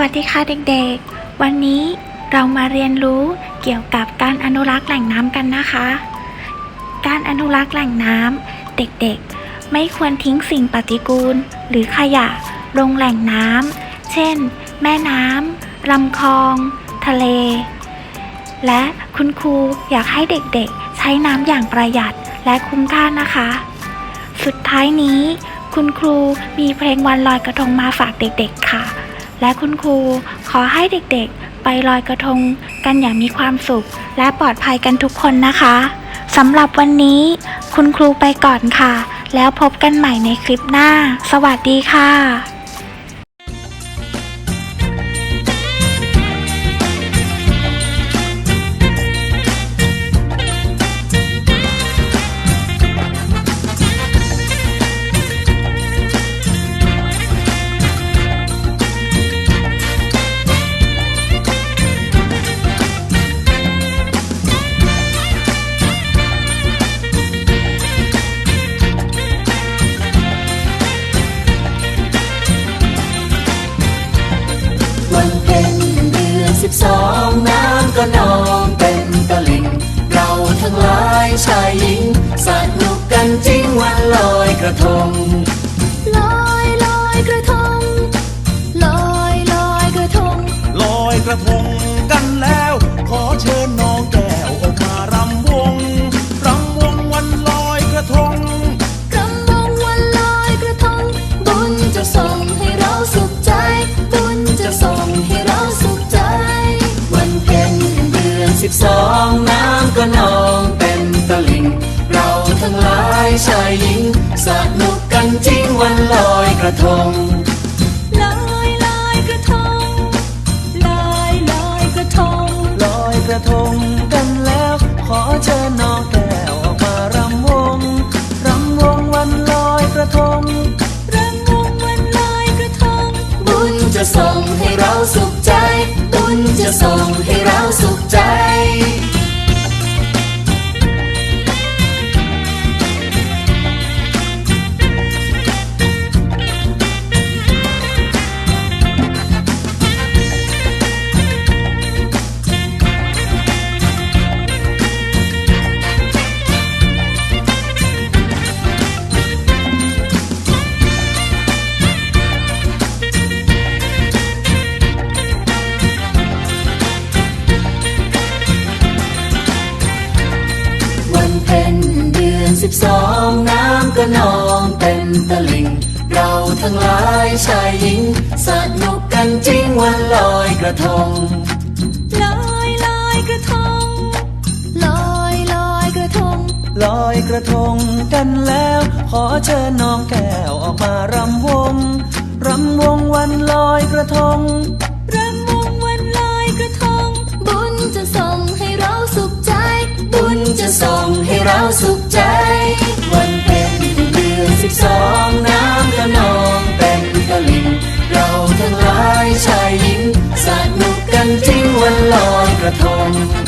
วัสดีค่ะเด็กๆ วันนี้เรามาเรียนรู้เกี่ยวกับการอนุรักษ์แหล่งน้ำกันนะคะ การอนุรักษ์แหล่งน้ำเด็กๆ ไม่ควรทิ้งสิ่งปฏิกูล หรือขยะลงแหล่งน้ำเช่น แม่น้ำลำคลอง ทะเล และคุณครูอยากให้เด็กๆ ใช้น้ำอย่างประหยัดและคุ้มค่านะคะ สุดท้ายนี้ คุณครูมีเพลงวันลอยกระทงมาฝากเด็กๆค่ะ และคุณครูขอให้เด็กๆ ไปลอยกระทงกันอย่างมีความสุข และปลอดภัยกันทุกคนนะคะสำหรับวันนี้ คุณครูไปก่อนค่ะ แล้วพบกันใหม่ในคลิปหน้า สวัสดีค่ะ ชายหญิงสนุกกันจริงวันลอยกระทง ลอยลอยกระทง ลอยลอยกระทง ลอยกระทงกันแล้ว ขอเชิญน้องแก้วออกมารำวงรำวงวันลอยกระทงกำมงวันลอยกระทง บุญจะส่งให้เราสุขใจ บุญจะส่งให้เราสุขใจ วันเพ็ญเดือนสิบสองน้ำก็นองายชายหญิง สนุกกันจริงวันลอยกระทงลอยลอยกระทงลอยลอยกระทงลอยกระทงกันแล้ว ขอเชิญน้องแก้วออกมารำวงรำวงวันลอยกระทงรำวงวันลอยกระทงบุญจะส่งให้เราสุขใจ บุญจะส่งให้ สิบสองน้ำก็นองเต็มตลิ่ง เราทั้งหลายชายหญิง สนุกกันจริงวันลอยกระทง ลอยลอยกระทง ลอยลอยกระทง ลอยกระทงกันแล้ว ขอเชิญน้องแก้วออกมารำวง รำวงวันลอยกระทง รำวงวันลอยกระทง บุญจะส่งให้เราสุขใจ บุญจะส่งให้เราสุข ทั้